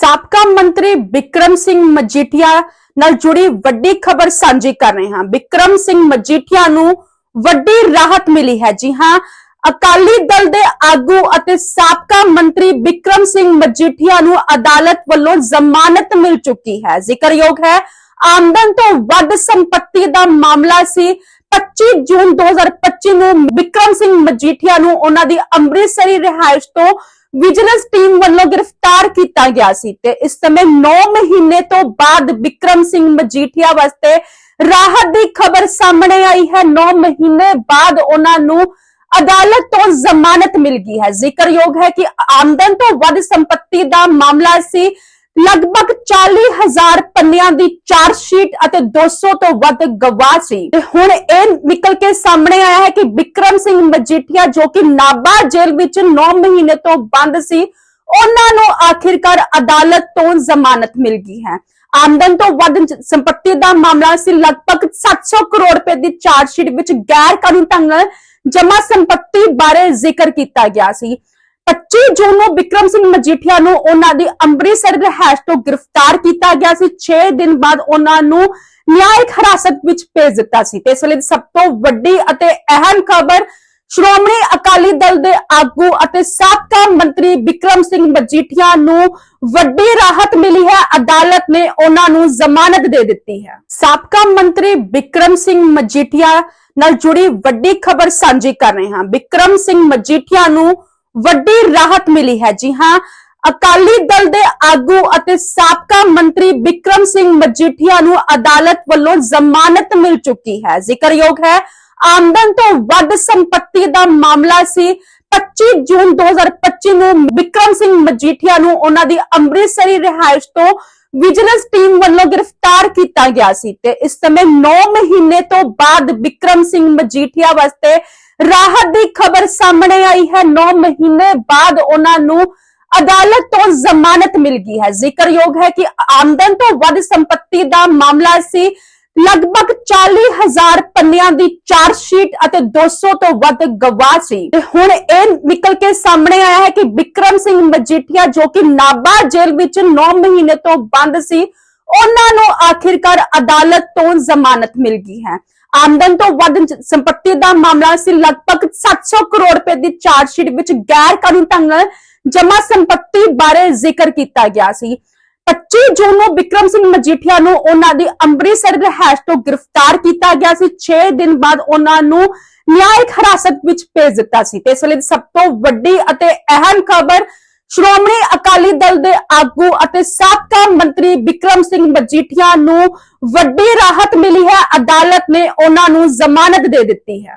ਸਾਬਕਾ ਮੰਤਰੀ ਵਿਕਰਮ ਸਿੰਘ ਮਜੀਠੀਆ ਨਾਲ ਜੁੜੀ ਵੱਡੀ ਖਬਰ ਸਾਂਝੀ ਕਰ ਰਹੇ ਹਾਂ। ਵਿਕਰਮ ਸਿੰਘ ਮਜੀਠੀਆ ਨੂੰ ਵੱਡੀ ਰਾਹਤ ਮਿਲੀ ਹੈ। ਜੀ ਹਾਂ, ਅਕਾਲੀ ਦਲ ਦੇ ਆਗੂ ਅਤੇ ਸਾਬਕਾ ਮੰਤਰੀ ਵਿਕਰਮ ਸਿੰਘ ਮਜੀਠੀਆ ਨੂੰ ਅਦਾਲਤ ਵੱਲੋਂ ਜ਼ਮਾਨਤ ਮਿਲ ਚੁੱਕੀ ਹੈ। ਜ਼ਿਕਰਯੋਗ ਹੈ, ਆਮਦਨ ਤੋਂ ਵੱਧ ਸੰਪਤੀ ਦਾ ਮਾਮਲਾ ਸੀ। 25 ਜੂਨ 2025 ਨੂੰ ਵਿਕਰਮ ਸਿੰਘ ਮਜੀਠੀਆ ਨੂੰ ਉਹਨਾਂ ਦੀ ਅੰਮ੍ਰਿਤਸਰੀ ਰਿਹਾਇਸ਼ ਤੋਂ ਵਿਜੀਲੈਂਸ ਟੀਮ ਵੱਲੋਂ ਗ੍ਰਿਫਤਾਰ ਕੀਤਾ ਗਿਆ ਸੀ ਤੇ ਇਸ ਸਮੇਂ 9 ਮਹੀਨੇ ਤੋਂ ਬਾਅਦ ਵਿਕਰਮ ਸਿੰਘ ਮਜੀਠੀਆ ਵਾਸਤੇ ਰਾਹਤ ਦੀ ਖਬਰ ਸਾਹਮਣੇ ਆਈ ਹੈ। 9 ਮਹੀਨੇ ਬਾਅਦ ਉਹਨਾਂ ਨੂੰ ਅਦਾਲਤ ਤੋਂ ਜ਼ਮਾਨਤ ਮਿਲ ਗਈ ਹੈ। ਜ਼ਿਕਰਯੋਗ ਹੈ ਕਿ ਆਮਦਨ ਤੋਂ ਵੱਧ ਸੰਪਤੀ ਦਾ ਮਾਮਲਾ ਸੀ। ਲਗਭਗ 40000 ਪੰਨਿਆਂ ਦੀ ਚਾਰਜ ਸ਼ੀਟ ਅਤੇ 200 ਤੋਂ ਵੱਧ ਗਵਾਹ ਸੀ। ਤੇ ਹੁਣ ਇਹ ਨਿਕਲ ਕੇ ਸਾਹਮਣੇ ਆਇਆ ਹੈ ਕਿ ਵਿਕਰਮ ਸਿੰਘ ਮਜੀਠੀਆ, ਜੋ ਕਿ ਨਾਬਾ ਜੇਲ੍ਹ ਵਿੱਚ 9 ਮਹੀਨੇ ਤੋਂ ਬੰਦ ਸੀ, ਉਹਨਾਂ ਨੂੰ ਆਖਿਰਕਾਰ ਅਦਾਲਤ ਤੋਂ ਜ਼ਮਾਨਤ ਮਿਲ ਗਈ ਹੈ। ਆਮਦਨ ਤੋਂ ਵੱਧ ਸੰਪਤੀ ਦਾ ਮਾਮਲਾ ਸੀ। ਲਗਭਗ 700 ਕਰੋੜ ਰੁਪਏ ਦੀ ਚਾਰਜ ਸ਼ੀਟ ਵਿੱਚ ਗੈਰ ਕਾਨੂੰਨ ਢੰਗ ਨਾਲ ਜਮ੍ਹਾਂ ਸੰਪਤੀ ਬਾਰੇ ਜ਼ਿਕਰ ਕੀਤਾ ਗਿਆ ਸੀ। 25 ਜੂਨ ਨੂੰ ਵਿਕਰਮ ਸਿੰਘ ਮਜੀਠੀਆ ਨੂੰ ਉਹਨਾਂ ਦੀ ਅੰਮ੍ਰਿਤਸਰ ਰਿਹਾਇਸ਼ ਤੋਂ ਗ੍ਰਿਫਤਾਰ ਕੀਤਾ ਗਿਆ ਸੀ। 6 ਦਿਨ ਬਾਅਦ ਉਹਨਾਂ ਨੂੰ ਨਿਆਇਕ ਹਿਰਾਸਤ ਵਿੱਚ ਭੇਜ ਦਿੱਤਾ ਸੀ। ਤੇ ਇਸ ਵੇਲੇ ਸਭ ਤੋਂ ਵੱਡੀ ਅਤੇ ਅਹਿਮ ਖਬਰ ਸ਼੍ਰੋਮਣੀ ਅਕਾਲੀ ਦਲ ਦੇ ਆਗੂ ਅਤੇ ਸਾਬਕਾ ਮੰਤਰੀ ਵਿਕਰਮ ਸਿੰਘ ਮਜੀਠੀਆ ਨੂੰ ਵੱਡੀ ਰਾਹਤ ਮਿਲੀ ਹੈ। ਅਦਾਲਤ ਨੇ ਉਹਨਾਂ ਨੂੰ ਜ਼ਮਾਨਤ ਦੇ ਦਿੱਤੀ ਹੈ। ਸਾਬਕਾ ਮੰਤਰੀ ਵਿਕਰਮ ਸਿੰਘ ਮਜੀਠੀਆ ਨਾਲ ਜੁੜੀ ਵੱਡੀ ਖਬਰ ਸਾਂਝੀ ਕਰ ਰਹੇ ਹਾਂ। ਵਿਕਰਮ ਸਿੰਘ ਮਜੀਠੀਆ ਨੂੰ ਵੱਡੀ ਰਾਹਤ ਮਿਲੀ ਹੈ। ਜੀ ਹਾਂ, ਅਕਾਲੀ ਦਲ ਦੇ ਆਗੂ ਅਤੇ ਸਾਬਕਾ ਮੰਤਰੀ ਵਿਕਰਮ ਸਿੰਘ ਮਜੀਠੀਆ ਨੂੰ ਅਦਾਲਤ ਵੱਲੋਂ ਜ਼ਮਾਨਤ ਮਿਲ ਚੁੱਕੀ ਹੈ। ਜ਼ਿਕਰਯੋਗ ਹੈ, ਆਮਦਨ ਤੋਂ ਵੱਧ ਸੰਪਤੀ ਦਾ ਮਾਮਲਾ ਸੀ। 25 ਜੂਨ 2025 ਨੂੰ ਵਿਕਰਮ ਸਿੰਘ ਮਜੀਠੀਆ ਨੂੰ ਉਹਨਾਂ ਦੀ ਅੰਮ੍ਰਿਤਸਰੀ ਰਿਹਾਇਸ਼ ਤੋਂ ਵਿਜੀਲੈਂਸ ਟੀਮ ਵੱਲੋਂ ਗ੍ਰਿਫਤਾਰ ਕੀਤਾ ਗਿਆ ਸੀ ਤੇ ਇਸ ਸਮੇਂ 9 ਮਹੀਨੇ ਤੋਂ ਬਾਅਦ ਵਿਕਰਮ ਸਿੰਘ ਮਜੀਠੀਆ ਵਾਸਤੇ ਰਾਹਤ ਦੀ ਖਬਰ ਸਾਹਮਣੇ ਆਈ ਹੈ। 9 ਮਹੀਨੇ ਬਾਅਦ ਉਹਨਾਂ ਨੂੰ ਅਦਾਲਤ ਤੋਂ ਜ਼ਮਾਨਤ ਮਿਲ ਗਈ ਹੈ। ਜ਼ਿਕਰਯੋਗ ਹੈ ਕਿ ਆਮਦਨ ਤੋਂ ਵੱਧ ਸੰਪਤੀ ਦਾ ਮਾਮਲਾ ਸੀ। ਲਗਭਗ 40000 ਪੰਨਿਆਂ ਦੀ ਚਾਰਜ ਸ਼ੀਟ ਅਤੇ 200 ਤੋਂ ਵੱਧ ਗਵਾਹ ਸੀ। ਤੇ ਹੁਣ ਇਹ ਨਿਕਲ ਕੇ ਸਾਹਮਣੇ ਆਇਆ ਹੈ ਕਿ ਵਿਕਰਮ ਸਿੰਘ ਮਜੀਠੀਆ, ਜੋ ਕਿ ਨਾਬਾ ਜੇਲ੍ਹ ਵਿੱਚ 9 ਮਹੀਨੇ ਤੋਂ ਬੰਦ ਸੀ, ਉਹਨਾਂ ਨੂੰ ਆਖਿਰਕਾਰ ਅਦਾਲਤ ਤੋਂ ਜ਼ਮਾਨਤ ਮਿਲ ਗਈ ਹੈ। ਆਮਦਨ ਤੋਂ ਵੱਧ ਸੰਪਤੀ ਦਾ ਮਾਮਲਾ ਸੀ, ਲਗਭਗ 700 ਕਰੋੜ ਰੁਪਏ ਦੀ ਚਾਰਜ ਸ਼ੀਟ ਵਿੱਚ ਗੈਰ ਕਾਨੂੰਨ ਢੰਗ ਨਾਲ ਜਮ੍ਹਾਂ ਸੰਪਤੀ ਬਾਰੇ ਜ਼ਿਕਰ ਕੀਤਾ ਗਿਆ ਸੀ। 25 ਜੂਨ ਨੂੰ ਵਿਕਰਮ ਸਿੰਘ ਮਜੀਠੀਆ ਨੂੰ ਉਹਨਾਂ ਦੀ ਅੰਮ੍ਰਿਤਸਰ ਰਿਹਾਇਸ਼ ਤੋਂ ਗ੍ਰਿਫਤਾਰ ਕੀਤਾ ਗਿਆ ਸੀ। 6 ਦਿਨ ਬਾਅਦ ਉਹਨਾਂ ਨੂੰ ਨਿਆਇਕ ਹਿਰਾਸਤ ਵਿੱਚ ਭੇਜ ਦਿੱਤਾ ਸੀ। ਤੇ ਇਸ ਵੇਲੇ ਦੀ ਸਭ ਤੋਂ ਵੱਡੀ ਅਤੇ ਅਹਿਮ ਖਬਰ ਸ਼੍ਰੋਮਣੀ ਅਕਾਲੀ ਦਲ ਦੇ ਆਗੂ ਅਤੇ ਸਾਬਕਾ ਮੰਤਰੀ ਵਿਕਰਮ ਸਿੰਘ ਮਜੀਠੀਆ ਨੂੰ ਵੱਡੀ ਰਾਹਤ ਮਿਲੀ ਹੈ। ਅਦਾਲਤ ਨੇ ਉਹਨਾਂ ਨੂੰ ਜ਼ਮਾਨਤ ਦੇ ਦਿੱਤੀ ਹੈ।